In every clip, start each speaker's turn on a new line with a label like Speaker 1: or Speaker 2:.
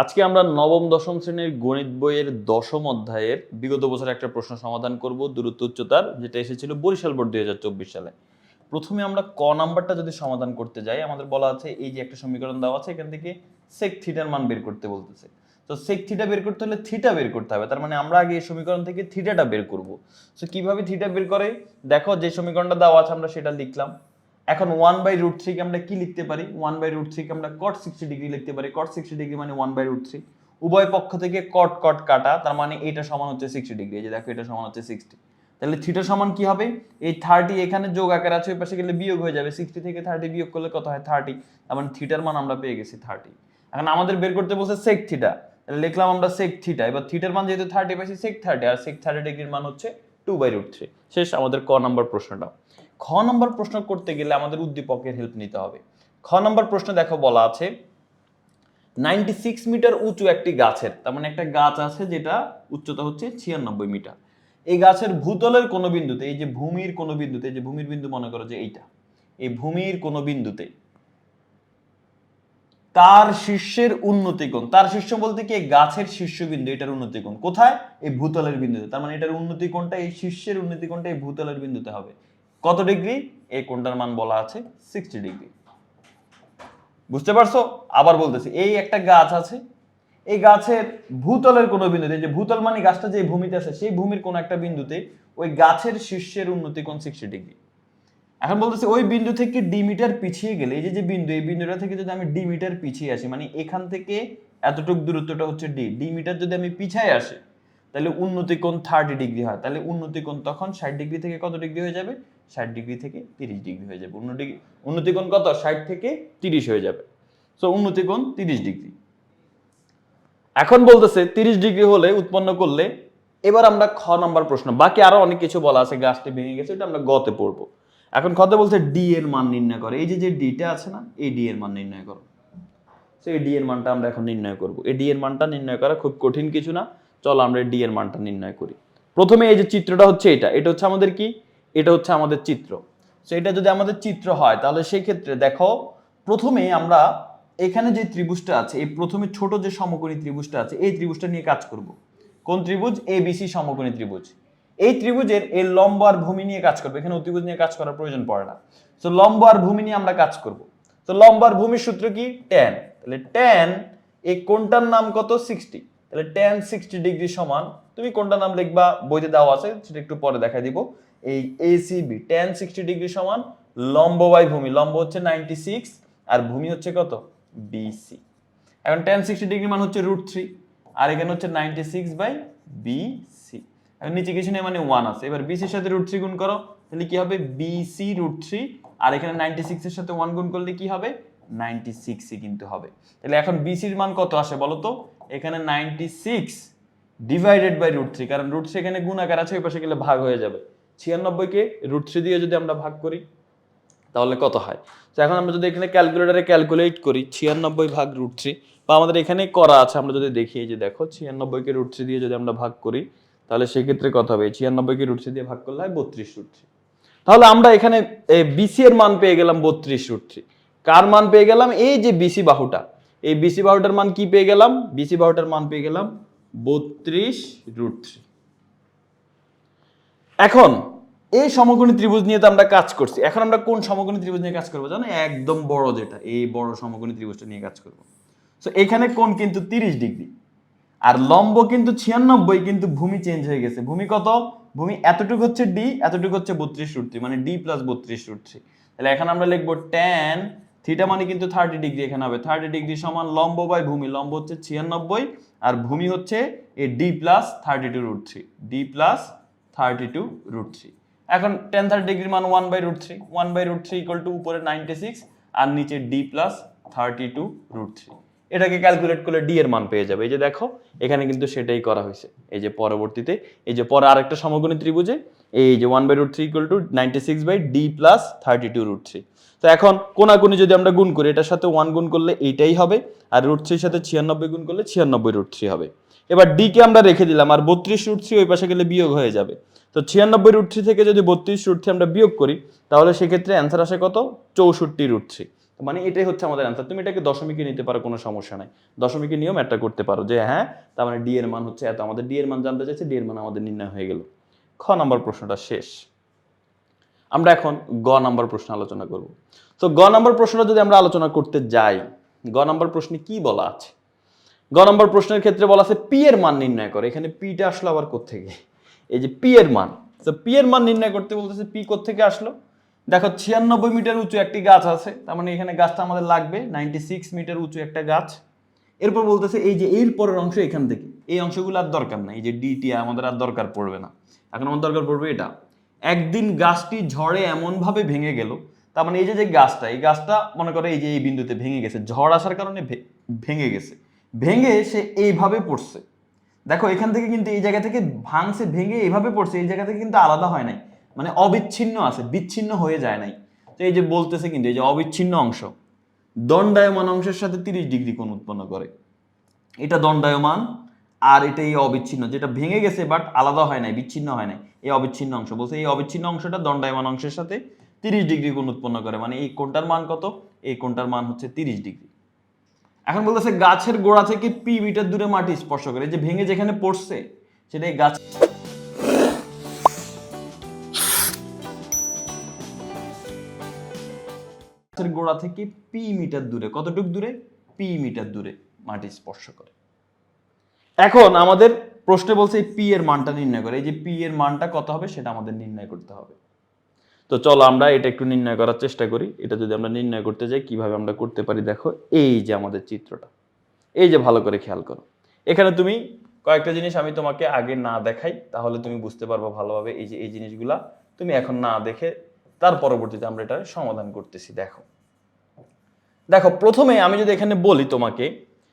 Speaker 1: আজকে আমরা নবম, দশম শ্রেণির গণিত বইয়ের দশম অধ্যায়ের বিগত বছর একটা প্রশ্ন সমাধান করব, দূরত্ব উচ্চতার যেটা এসেছিল বরিশাল বোর্ড দুই সালে। প্রথমে আমরা ক নাম্বারটা যদি সমাধান করতে যাই, আমাদের বলা আছে এই যে একটা সমীকরণ দেওয়া আছে, এখান থেকে সেক থিটার মান বের করতে বলতেছে। তো সেক থিটা বের করতে হলে থিটা বের করতে হবে, তার মানে আমরা আগে এই সমীকরণ থেকে থিটাটা বের করব। সো কীভাবে থিটা বের করে? দেখো যে সমীকরণটা দেওয়া আছে, আমরা সেটা লিখলাম। এখন ওয়ান বাই রুট থ্রিকে আমরা কি লিখতে পারি? ওয়ান বাই রুট থ্রিকে আমরা কট সিক্সটি ডিগ্রি লিখতে পারি। কট সিক্সটি ডিগ্রি মানে ওয়ান বাই রুট থ্রি উভয় পক্ষ থেকে কট কট কাটা, তার মানে এটা সমান হচ্ছে সিক্সটি ডিগ্রি এই যে দেখো, এটা সমান হচ্ছে সিক্সটি তাহলে থিটা সমান কি হবে? এই থার্টি এখানে যোগ আকার আছে, ওই পাশে গেলে বিয়োগ হয়ে যাবে। সিক্সটি থেকে থার্টি বিয়োগ করলে কত হয়? থার্টি তার মানে থিটার মান আমরা পেয়ে গেছি থার্টি এখন আমাদের বের করতে বলছে সেক থিটা তাহলে লিখলাম আমরা সেক থিটা এবার থিটার মান যেহেতু থার্টি পাইছি সেক থার্টি আর সেক থার্টি ডিগ্রির মান হচ্ছে টু বাই রুট থ্রি শেষ আমাদের ক নম্বর প্রশ্নটা। খ নম্বর প্রশ্ন করতে গেলে আমাদের উদ্দীপকের হেল্প নিতে হবে। খ নম্বর প্রশ্ন দেখো বলা আছে নাইনটি সিক্স মিটার উঁচু একটি গাছের তার মানে একটা গাছ আছে যেটা উচ্চতা হচ্ছে ছিয়ানব্বই মিটার এই গাছের ভূতলের কোনো বিন্দুতে, এই যে ভূমির কোনো বিন্দুতে, এই যে ভূমির বিন্দু মনে করো যে এইটা, এই ভূমির কোনো বিন্দুতে, তার শীর্ষের উন্নতি কোণ তার শীর্ষ বলতে কি? গাছের শীর্ষবিন্দু এটার উন্নতি কোণ কোথায়? এই ভূতলের বিন্দুতে। তার মানে এটার উন্নতি কোণটা এই শীর্ষের উন্নতি কোণটা এই ভূতলের বিন্দুতে হবে। কত ডিগ্রি? এই কোণটার মান বলা আছে সিক্সটি ডিগ্রি। বুঝতে পারছ? আবার বলতেছি, এই একটা গাছ আছে, এই গাছের ভূতলের কোনো বিন্দুতে যে ভূতল মানে গাছটা যে ভূমিতে আছে, সেই ভূমির কোনো একটা বিন্দুতে ওই গাছের শীর্ষের উন্নতি কোণ সিক্সটি ডিগ্রি। এখন বলতেছে, ওই বিন্দু থেকে ডি মিটার পিছিয়ে গেলে, এই যে যে বিন্দু, এই বিন্দুটা থেকে যদি আমি ডি মিটার পিছিয়ে আসি মানে এখান থেকে এতটুকু দূরত্বটা হচ্ছে ডি ডি মিটার যদি আমি পিছিয়ে আসি, তাহলে উন্নতি কোণ থার্টি ডিগ্রি হয়, তাহলে উন্নতি কোণ তখন ষাট ডিগ্রি থেকে কত ডিগ্রি হয়ে যাবে? ষাট ডিগ্রি থেকে তিরিশ ডিগ্রি হয়ে যাবে। উন্নতি উন্নতি কোণ কত? ষাট থেকে তিরিশ হয়ে যাবে। সো উন্নতি কোণ তিরিশ ডিগ্রি। এখন বলতেছে, তিরিশ ডিগ্রি হলে উৎপন্ন করলে, এবার আমরা খ নাম্বার প্রশ্ন, বাকি আরও অনেক কিছু বলা আছে, গাছটি ভেঙে গেছে এটা আমরা গতে পড়ব। এখন কথা বলছে ডি এর মান নির্ণয় করে। এই যে যে ডিটা আছে না, এই ডি এর মান নির্ণয় করো। তো এই ডি এর মানটা আমরা এখন নির্ণয় করব। এই ডি এর মানটা নির্ণয় করা খুব কঠিন কিছু না। চলো আমরা ডি এর মানটা নির্ণয় করি। প্রথমে এই যে চিত্রটা হচ্ছে এটা এটা হচ্ছে আমাদের কি? এটা হচ্ছে আমাদের চিত্র। তো এটা যদি আমাদের চিত্র হয়, তাহলে সেই ক্ষেত্রে দেখো, প্রথমে আমরা এখানে যে ত্রিভুজটা আছে, এই প্রথমে ছোট যে সমকোণী ত্রিভুজটা আছে, এই ত্রিভুজটা নিয়ে কাজ করব। কোন ত্রিভুজ? এ বিসি সমকোণী ত্রিভুজ। এই ত্রিভুজের এই লম্ব আর ভূমি নিয়ে কাজ করবে। এখানে অতিভুজ নিয়ে কাজ করার প্রয়োজন পড়ে না। তো লম্ব আর ভূমি নিয়ে আমরা কাজ করব। তো লম্ব আর ভূমির সূত্র কি? ট্যান তাহলে ট্যান এই কোনটার নাম কত? সিক্সটি তাহলে ট্যান সিক্সটি ডিগ্রি সমান, তুমি কোনটার নাম লিখবা? বইতে দেওয়া আছে, সেটা একটু পরে দেখা দিব। এই এসিবি ট্যান সিক্সটি ডিগ্রি সমান লম্ব বাই ভূমি। লম্ব হচ্ছে নাইনটি সিক্স আর ভূমি হচ্ছে কত? বিসি এখন ট্যান সিক্সটি ডিগ্রি মান হচ্ছে রুট থ্রি আর এখানে হচ্ছে নাইনটি সিক্স বাই বিসি এখন নিচে কিছু নেই মানে ওয়ান আছে। এবার বিসির সাথে রুট থ্রি গুণ করো, তাহলে কি হবে? বিসি রুট থ্রি আর এখানে নাইনটি সিক্স এর সাথে ওয়ান গুণ করলে কি হবে? নাইনটি সিক্সই কিন্তু হবে। তাহলে এখন বিসির মান কত আসে বলো তো? এখানে ninety six divided by root three কারণ রুট থ্রি এখানে গুণ আকার আছে, ওই পাশে গেলে ভাগ হয়ে যাবে। ছিয়ানব্বইকে রুট থ্রি দিয়ে যদি আমরা ভাগ করি, তাহলে কত হয়? তো এখন আমরা যদি এখানে ক্যালকুলেটারে ক্যালকুলেট করি, ছিয়ানব্বই ভাগ রুট থ্রি বা আমাদের এখানে করা আছে, আমরা যদি দেখি যে দেখো, ছিয়ানব্বইকে রুট থ্রি দিয়ে যদি আমরা ভাগ করি, তাহলে সেক্ষেত্রে কত হবে? ছিয়ানব্বইকে রুট থ্রি দিয়ে ভাগ করলে হয় বত্রিশ রুট থ্রি তাহলে আমরা এখানে বিসি এর মান পেয়ে গেলাম বত্রিশ রুট থ্রি কার মান পেয়ে গেলাম? এই যে বিসি বাহুটা। এই বিসি বাহুটার মান কি পেয়ে গেলাম? বিসি বাহুটার মান পেয়ে গেলাম বত্রিশ রুট থ্রি এখন, এই সমকোণী ত্রিভুজ নিয়ে তো আমরা কাজ করছি। এখন আমরা কোন সমকোণী ত্রিভুজ নিয়ে কাজ করব জানো? একদম বড় যেটা, এই বড় সমকোণী ত্রিভুজটা নিয়ে কাজ করব। তো এখানে কোণ কিন্তু তিরিশ ডিগ্রি, আর লম্ব কিন্তু ছিয়ানব্বই, কিন্তু ভূমি চেঞ্জ হয়ে গেছে। ভূমি কত? ভূমি এতটুকু হচ্ছে ডি এতটুকু হচ্ছে বত্রিশ রুট থ্রি মানে ডি প্লাস বত্রিশ রুট থ্রি তাহলে এখন আমরা লিখব ট্যান থিটা মানে কিন্তু থার্টি ডিগ্রি এখানে হবে। থার্টি ডিগ্রি সমান লম্ব বাই ভূমি, লম্ব হচ্ছে ছিয়ানব্বই, আর ভূমি হচ্ছে A D plus thirty two root three D plus thirty two root three. এখন টেন থার্টি ডিগ্রি মান one by root three one by root three equal to উপরে নাইনটি সিক্স আর নিচে D plus thirty two root three এটাকে calculate করলে D এর মান পেয়ে যাবে। এই যে দেখো, এখানে কিন্তু সেটাই করা হয়েছে। এই যে পরবর্তীতে, এই যে পরে আরেকটা সমকোণী ত্রিভুজে, এই যে one by root three equal to ninety six by D plus thirty two root three তো এখন কোনাকুনি যদি আমরা গুণ করি, এটার সাথে ওয়ান গুণ করলে এইটাই হবে, আর রুট থ্রির সাথে ছিয়ানব্বই গুণ করলে ছিয়ানব্বই রুট থ্রি হবে। এবার ডি কে আমরা রেখে দিলাম, আর বত্রিশ রুট থ্রি ওই পাশে গেলে বিয়োগ হয়ে যাবে। তো ছিয়ানব্বই রুট থ্রি থেকে যদি বত্রিশ রুট থ্রি আমরা বিয়োগ করি, তাহলে সেক্ষেত্রে অ্যান্সার আসে কত? চৌষট্টি রুট থ্রি
Speaker 2: মানে এটাই হচ্ছে আমাদের অ্যান্সার তুমি এটাকে দশমিকে নিতে পারো, কোনো সমস্যা নাই। দশমিকের নিয়ম একটা করতে পারো যে হ্যাঁ তার মানে ডি এর মান হচ্ছে এত। আমাদের ডি এর মান জানতে চাইছে ডি এর মান আমাদের নির্ণয় হয়ে গেল। খ নাম্বার প্রশ্নটা শেষ। আমরা এখন গ নাম্বার প্রশ্ন আলোচনা করব। তো গ নাম্বার প্রশ্নটা যদি আমরা আলোচনা করতে যাই, গ নাম্বার প্রশ্নে কি বলা আছে? গ নম্বর প্রশ্নের ক্ষেত্রে বলা আছে পি এর মান নির্ণয় করে। এখানে পিটা আসলো আবার কোত্থেকে? এই যে পি এর মান। তো পি এর মান নির্ণয় করতে বলতেছে পি কোত্থেকে আসলো? দেখো, ছিয়ানব্বই মিটার উঁচু একটি গাছ আছে। তার মানে এখানে গাছটা আমাদের লাগবে নাইনটি সিক্স মিটার উঁচু একটা গাছ। এরপর বলতেছে এই যে এর পরের অংশ এখান থেকে। এই অংশগুলো আর দরকার নাই। এই যে ডিটি আমাদের আর দরকার পড়বে না। এখন আমার দরকার পড়বে এটা। একদিন গাছটি ঝড়ে এমনভাবে ভেঙে গেল। তার মানে এই যে যে গাছটা, এই গাছটা মনে করে এই যে এই বিন্দুতে ভেঙে গেছে। ঝড় আসার কারণে ভেঙে গেছে। ভেঙে সে এইভাবে পড়ছে। দেখো, এখান থেকে কিন্তু এই জায়গা থেকে ভাঙছে, ভেঙে এইভাবে পড়ছে, এই জায়গা থেকে কিন্তু আলাদা হয় নাই। মানে অবিচ্ছিন্ন আছে, বিচ্ছিন্ন হয়ে যায় নাই। তো এই যে বলতেছে কিন্তু, এই যে অবিচ্ছিন্ন অংশ, দণ্ডায়মান অংশের সাথে তিরিশ ডিগ্রি কোণ উৎপন্ন করে। এটা দণ্ডায়মান, আর এটা এই অবিচ্ছিন্ন। যেটা ভেঙে গেছে বাট আলাদা হয় নাই, বিচ্ছিন্ন হয় নাই, এই অবিচ্ছিন্ন অংশ। বলছে এই অবিচ্ছিন্ন অংশটা দণ্ডায়মান অংশের সাথে তিরিশ ডিগ্রি কোণ উৎপন্ন করে। মানে এই কোণটার মান কত? এই কোণটার মান হচ্ছে তিরিশ ডিগ্রি। এখন বলতেছে গাছের গোড়া থেকে পি মিটার দূরে মাটি স্পর্শ করে। যে ভেঙে যেখানে পড়ছে, সেটা এই গাছ গাছের গোড়া থেকে পি মিটার দূরে, কতটুক দূরে? পি মিটার দূরে মাটি স্পর্শ করে। এখন আমাদের প্রশ্নে বলছে পি এর মানটা নির্ণয় করে। এই যে পি এর মানটা কত হবে, সেটা আমাদের নির্ণয় করতে হবে। তো চলো আমরা এটা একটু নির্ণয় করার চেষ্টা করি। এটা যদি আমরা নির্ণয় করতে যাই, কীভাবে আমরা করতে পারি দেখো, এই যে আমাদের চিত্রটা। এই যে ভালো করে খেয়াল করো। এখানে তুমি কয়েকটা জিনিস আমি তোমাকে আগে না দেখাই, তাহলে তুমি বুঝতে পারবে ভালোভাবে এই যে, এই জিনিসগুলা। তুমি এখন না দেখে তার পরবর্তীতে আমরা এটা সমাধান করতেছি, দেখো। দেখো, প্রথমে আমি যদি এখানে বলি তোমাকে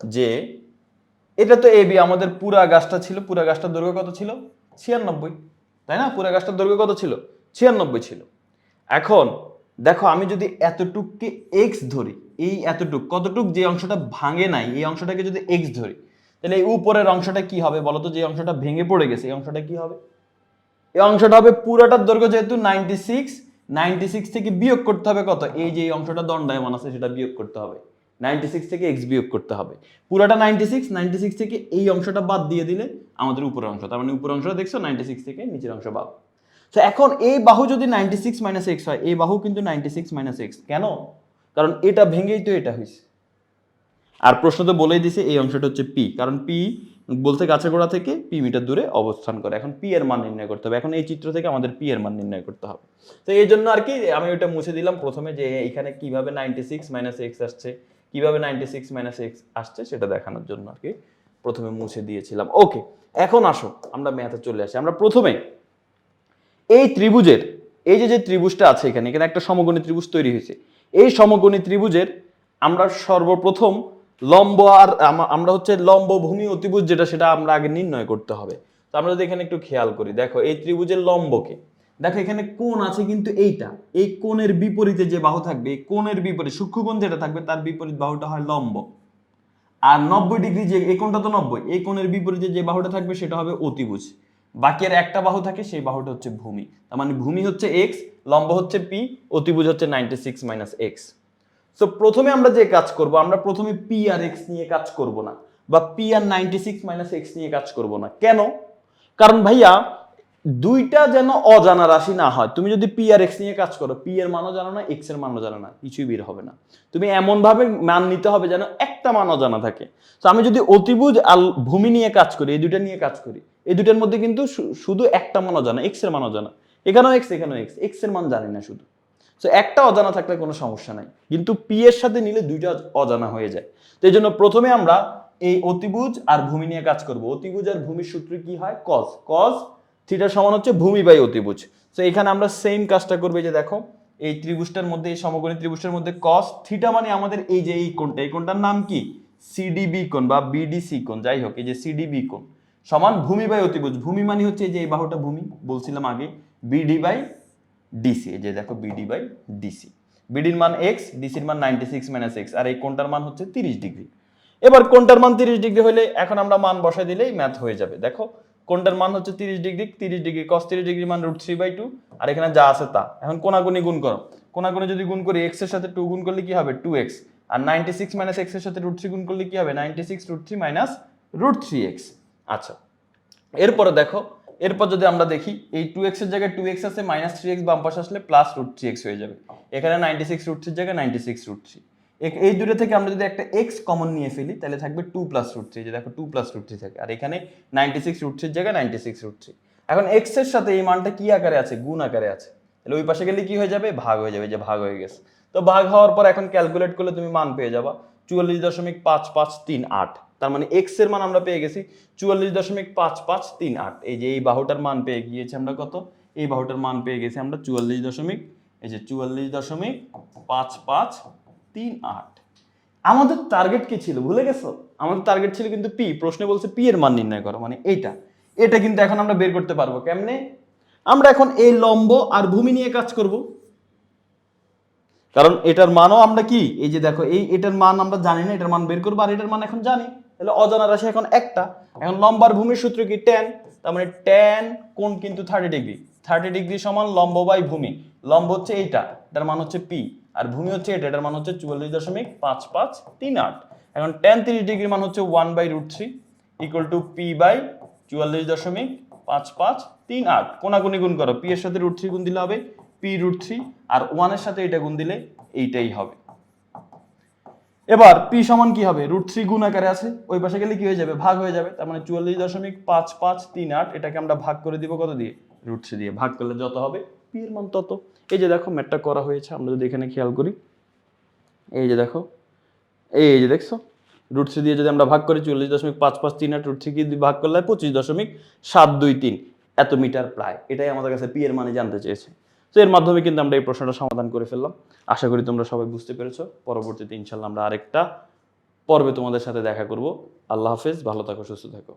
Speaker 2: যে, এটা তো এবি আমাদের পুরা গাছটা ছিল। পুরা গাছটার দৈর্ঘ্য কত ছিল? ছিয়ানব্বই। তাই না? পুরা গাছটার দৈর্ঘ্য কত ছিল? ছিয়ানব্বই ছিল। এখন দেখো, আমি যদি এতটুককে এক্স ধরি, এই এতটুক, কতটুক যে অংশটা ভাঙে নাই, এই অংশটাকে যদি এক্স ধরি, তাহলে এই উপরের অংশটা কি হবে বলো তো? যে অংশটা ভেঙে পড়ে গেছে, এই অংশটা কি হবে? এই অংশটা হবে পুরাটার দৈর্ঘ্য যেহেতু নাইনটি সিক্স নাইনটি সিক্স থেকে বিয়োগ করতে হবে কত? এই যে অংশটা দণ্ডায়মান আছে, সেটা বিয়োগ করতে হবে। নাইনটি সিক্স থেকে এক্স বিয়োগ করতে হবে। পুরাটা নাইনটি সিক্স নাইনটি সিক্স থেকে এই অংশটা বাদ দিয়ে দিলে আমাদের উপরের অংশ, তার মানে উপরের অংশটা দেখছ নাইনটি সিক্স থেকে নিচের অংশ বাদ। তো এখন এই বাহু যদি নাইনটি সিক্স মাইনাস এক্স হয় এই বাহু কিন্তু নাইনটি সিক্স মাইনাস এক্স কেন? কারণ এটা ভেঙেই তো এটা হয়েছে আর প্রশ্ন তো বলেই দিছে, এই অংশটা হচ্ছে পি কারণ পি বলতে গাছের গোড়া থেকে পি মিটার দূরে অবস্থান করে। এখন পি এর মান নির্ণয় করতে হবে। এখন এই চিত্র থেকে আমাদের পি এর মান নির্ণয় করতে হবে। তো এই জন্য আর কি আমি ওইটা মুছে দিলাম প্রথমে যে এখানে কীভাবে নাইনটি সিক্স মাইনাস এক্স আসছে, কীভাবে নাইনটি সিক্স মাইনাস এক্স আসছে সেটা দেখানোর জন্য আর কি প্রথমে মুছে দিয়েছিলাম। ওকে এখন আসো, আমরা ম্যাথে চলে আসি। আমরা প্রথমে এই ত্রিভুজের, এই যে যে ত্রিভুজটা আছে এখানে এখানে একটা সমকোণী ত্রিভুজ তৈরি হয়েছে। এই সমকোণী ত্রিভুজের আমরা সর্বপ্রথম লম্ব আর আমরা হচ্ছে লম্ব ভূমি অতিভুজ যেটা, সেটা আমরা আগে নির্ণয় করতে হবে। তো আমরা যদি এখানে একটু খেয়াল করি, দেখো এই ত্রিভুজের লম্বকে, দেখো এখানে কোণ আছে কিন্তু এইটা, এই কোণের বিপরীতে যে বাহু থাকবে, এই কোণের বিপরীত, সূক্ষ্মকোণ যেটা থাকবে, তার বিপরীত বাহুটা হয় লম্ব। আর নব্বই ডিগ্রি যে, এই কোণটা তো নব্বই, এই কোণের বিপরীতে যে বাহুটা থাকবে, সেটা হবে অতিভুজ। বাকি আর একটা বাহু থাকে, সেই বাহুটা হচ্ছে ভূমি। তার মানে ভূমি হচ্ছে এক্স লম্ব হচ্ছে পি অতিভুজ হচ্ছে ninety six minus X so প্রথমে আমরা যে কাজ করব, আমরা প্রথমে পি আর এক্স নিয়ে কাজ করব না, বা পি আর নাইনটি সিক্স মাইনাস এক্স নিয়ে কাজ করব না। কেন? কারণ ভাইয়া, দুইটা যেন অজানা রাশি না হয়। তুমি যদি পি আর এক্স নিয়ে কাজ করো পি এর মানও জানো না এক্সের মানও জানো না, কিছুই বের হবে না। তুমি এমন ভাবে মান নিতে হবে যেন একটা মান অজানা থাকে। তো আমি যদি অতিভুজ আর ভূমি নিয়ে কাজ করি, এই দুইটা নিয়ে কাজ করি এই দুইটার মধ্যে কিন্তু শুধু একটা মান অজানা এক্সের মান অজানা এখানেও এক্স এখানেও এক্স এক্সের মান জানি না শুধু। তো একটা অজানা থাকলে কোনো সমস্যা নাই। কিন্তু পি এর সাথে নিলে দুইটা অজানা হয়ে যায়। তো এই জন্য প্রথমে আমরা এই অতিভুজ আর ভূমি নিয়ে কাজ করব। অতিভুজ আর ভূমির সূত্র কি হয়? কজ কজ থিটা সমান হচ্ছে ভূমি বাই অতিভুজ। তো এখানে আমরা সেম কাজটা করব। যে দেখো, এই ত্রিভুজটার মধ্যে, এই সমকোণী ত্রিভুজটার মধ্যে কস থিটা মানে আমাদের এই যে এই কোণটা। এই কোণটার নাম কি? সিডিবি কোণ বা বিডিসি কোণ। যাই হোক, এই যে সিডিবি কোণ। সমান ভূমি বাই অতিভুজ। ভূমি মানে হচ্ছে যে এই বাহুটা ভূমি, বলছিলাম আগে। বিডি বাই ডিসি যে দেখো বিডি বাই ডিসি বিডির মান এক্স ডিসির মান নাইনটি সিক্স মাইনাস এক্স আর এই কোণটার মান হচ্ছে তিরিশ ডিগ্রি। এবার কোণটার মান তিরিশ ডিগ্রি হলে এখন আমরা মান বসাই দিলেই ম্যাথ হয়ে যাবে। দেখো কোনটার মান হচ্ছে তিরিশ ডিগ্রি তিরিশ ডিগ্রি কস তিরিশ ডিগ্রি মান রুট থ্রি বাই টু আর এখানে যা আছে তা। এখন কোনাকুনি গুণ করো। কোনাকুনি যদি গুণ করি এক্সের সাথে টু গুণ করলে কি হবে? টু এক্স আর নাইনটি সিক্স মাইনাস এক্সের সাথে রুট থ্রি গুণ করলে কি হবে? Ninety six root three minus root three X আচ্ছা। এরপরে দেখো, এরপর যদি আমরা দেখি, এই টু এক্সের জায়গায় টু এক্স আছে মাইনাস থ্রি এক্স বাম পাশে আসলে প্লাস রুট থ্রি এক্স হয়ে যাবে। এখানে নাইনটি সিক্স রুট থ্রির জায়গায় নাইনটি সিক্স রুট থ্রি এই দুটো থেকে আমরা যদি একটা এক্স কমন নিয়ে ফেলি, তাহলে থাকবে টু প্লাস রুট থ্রি যে দেখো টু প্লাস রুট থ্রি থাকে। আর এখানে নাইনটি সিক্স রুট থ্রির জায়গায় নাইনটি সিক্স রুট থ্রি এখন এক্সের সাথে এই মানটা কি আকারে আছে? গুণ আকারে আছে। তাহলে ওই পাশে গেলে কি হয়ে যাবে? ভাগ হয়ে যাবে যে ভাগ হয়ে গেছে। তো ভাগ হওয়ার পর এখন ক্যালকুলেট করলে তুমি মান পেয়ে যাবা। চুয়াল্লিশ দশমিক পাঁচ পাঁচ তিন আট। তার মানে এক্সের মান আমরা পেয়ে গেছি চুয়াল্লিশ দশমিক পাঁচ পাঁচ তিন আট। এই যে এই বাহুটার মান পেয়ে গিয়েছি আমরা কত? এই বাহুটার মান পেয়ে গেছি আমরা চুয়াল্লিশ দশমিক, এই যে চুয়াল্লিশ দশমিক পাঁচ পাঁচ তিন আট। আমাদের টার্গেট কি ছিল? ভুলে গেছো? আমাদের টার্গেট ছিল কিন্তু পি প্রশ্নে বলছে পি এর মান নির্ণয় করো মানে এইটা। এটা কিন্তু এখন আমরা বের করতে পারব, কেমনে? আমরা এখন এই লম্ব আর ভূমি নিয়ে কাজ করব। কারণ এটার মানও আমরা কি? এই যে দেখো, এই এটার মান আমরা জানি না, এটার মান বের করব, আর এটার মান এখন জানি। তাহলে অজানা রাশি এখন একটা। এখন লম্বার ভূমির সূত্র কি? টেন তার মানে টেন কোণ কিন্তু থার্টি ডিগ্রি থার্টি ডিগ্রি সমান লম্ব বাই ভূমি। লম্ব হচ্ছে এইটা, এটার মান হচ্ছে পি আর ভূমি হচ্ছে এটা, এটার মান হচ্ছে চুয়াল্লিশ দশমিক পাঁচ পাঁচ তিন আট। এখন টেন তিরিশ ডিগ্রি মান হচ্ছে one by root three equal to P by চুয়াল্লিশ দশমিক পাঁচ পাঁচ তিন আট। কোনাকুনি গুণ করো পি এর সাথে রুট থ্রি গুণ দিলে হবে পি রুট থ্রি আর ওয়ানের সাথে এটা গুণ দিলে এইটাই হবে। এবার পি সমান কি হবে? রুট থ্রি গুণ আকারে আছে, ওই পাশে গেলে কি হয়ে যাবে? ভাগ হয়ে যাবে, তার মানে চুয়াল্লিশ দশমিক পাঁচ পাঁচ তিন আট, এটাকে আমরা ভাগ করে দিব কত দিয়ে? রুট থ্রি দিয়ে। ভাগ করলে যত হবে? পি এর মান তত। এই যে দেখো ম্যাটটা করা হয়েছে, আমরা যদি এখানে খেয়াল করি, এই যে দেখো, এই যে দেখছ রুট থ্রি দিয়ে যদি আমরা ভাগ করি চল্লিশ দশমিক পাঁচ পাঁচ তিন আট রুট থ্রি দিয়ে ভাগ করলে পঁচিশ দশমিক সাত দুই তিন, এত মিটার প্রায়। এটাই আমাদের কাছে পি এর মানে জানতে চেয়েছে। তো এর মাধ্যমে কিন্তু আমরা এই প্রশ্নটা সমাধান করে ফেললাম। আশা করি তোমরা সবাই বুঝতে পেরেছ। পরবর্তীতে ইনশাল্লাহ আমরা আরেকটা পর্বে তোমাদের সাথে দেখা করব। আল্লাহ হাফেজ, ভালো থাকো, সুস্থ থাকো।